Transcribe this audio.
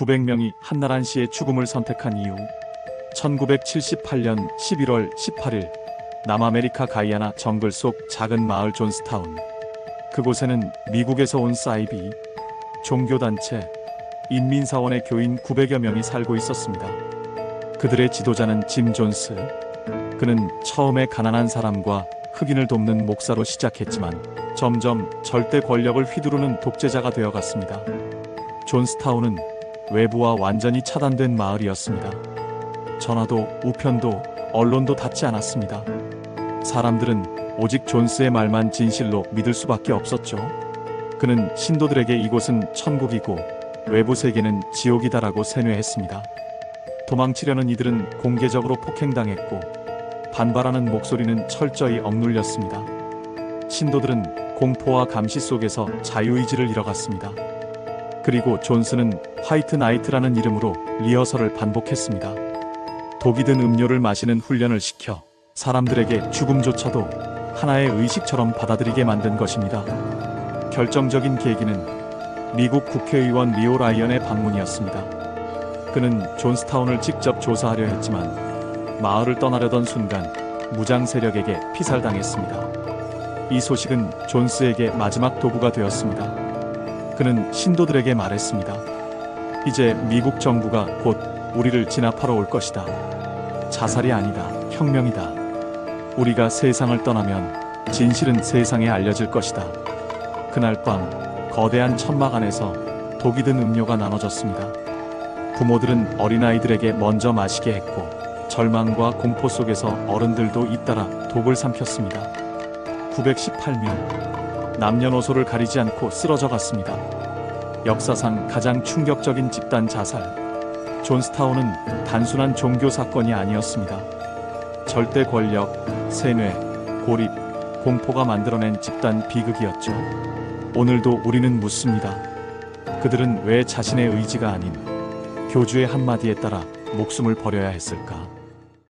900명이 한나란 씨의 죽음을 선택한 이유 1978년 11월 18일 남아메리카 가이아나 정글 속 작은 마을 존스타운 그곳에는 미국에서 온 사이비 종교단체 인민사원의 교인 900여 명이 살고 있었습니다. 그들의 지도자는 짐 존스 그는 처음에 가난한 사람과 흑인을 돕는 목사로 시작했지만 점점 절대 권력을 휘두르는 독재자가 되어갔습니다. 존스타운은 외부와 완전히 차단된 마을이었습니다. 전화도 우편도 언론도 닿지 않았습니다. 사람들은 오직 존스의 말만 진실로 믿을 수밖에 없었죠. 그는 신도들에게 이곳은 천국이고 외부 세계는 지옥이다라고 세뇌했습니다. 도망치려는 이들은 공개적으로 폭행당했고 반발하는 목소리는 철저히 억눌렸습니다. 신도들은 공포와 감시 속에서 자유의지를 잃어갔습니다. 그리고 존스는 화이트 나이트라는 이름으로 리허설을 반복했습니다. 독이 든 음료를 마시는 훈련을 시켜 사람들에게 죽음조차도 하나의 의식처럼 받아들이게 만든 것입니다. 결정적인 계기는 미국 국회의원 리오 라이언의 방문이었습니다. 그는 존스타운을 직접 조사하려 했지만 마을을 떠나려던 순간 무장 세력에게 피살당했습니다. 이 소식은 존스에게 마지막 도구가 되었습니다. 그는 신도들에게 말했습니다. 이제 미국 정부가 곧 우리를 진압하러 올 것이다. 자살이 아니다. 혁명이다. 우리가 세상을 떠나면 진실은 세상에 알려질 것이다. 그날 밤 거대한 천막 안에서 독이 든 음료가 나눠졌습니다. 부모들은 어린아이들에게 먼저 마시게 했고 절망과 공포 속에서 어른들도 잇따라 독을 삼켰습니다. 918명 남녀노소를 가리지 않고 쓰러져 갔습니다. 역사상 가장 충격적인 집단 자살. 존스타운은 단순한 종교 사건이 아니었습니다. 절대 권력, 세뇌, 고립, 공포가 만들어낸 집단 비극이었죠. 오늘도 우리는 묻습니다. 그들은 왜 자신의 의지가 아닌 교주의 한마디에 따라 목숨을 버려야 했을까?